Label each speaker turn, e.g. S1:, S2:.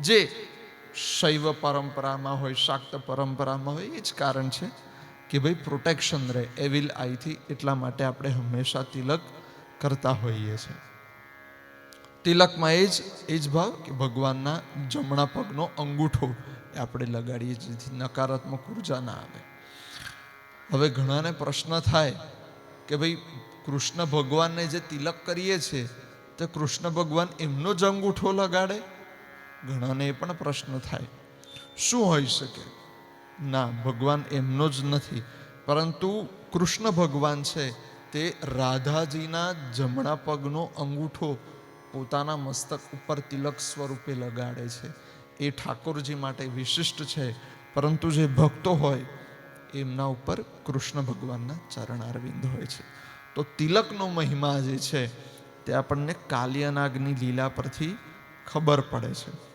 S1: જે શૈવ પરંપરામાં હોય, શાક્ત પરંપરામાં હોય, એ જ કારણ છે કે ભાઈ પ્રોટેક્શન રહે. એવિલ આઈથી એટલા માટે આપણે હંમેશા તિલક કરતા હોઈએ છીએ. તિલકમાં એ જ એ જ ભાવ કે ભગવાનના જમણા પગનો અંગૂઠો એ આપણે લગાડીએ જેથી નકારાત્મક ઊર્જા ના આવે. હવે ઘણાને પ્રશ્ન થાય કે ભાઈ કૃષ્ણ ભગવાનને જે તિલક કરીએ છીએ, તો કૃષ્ણ ભગવાન એમનો જ અંગૂઠો લગાડે? ઘણાને પણ પ્રશ્ન થાય. શું હોઈ શકે? ના, ભગવાન એમનો જ નથી. પરંતુ કૃષ્ણ ભગવાન છે તે રાધાજીના જમણા પગનો અંગૂઠો પોતાના મસ્તક ઉપર તિલક સ્વરૂપે લગાડે છે. એ ઠાકોરજી માટે વિશિષ્ટ છે. પરંતુ જે ભક્તો હોય, એમના ઉપર કૃષ્ણ ભગવાનના ચરણ હોય છે. તો તિલકનો મહિમા જે છે તે આપણને કાલિયાનાગની લીલા પરથી ખબર પડે છે.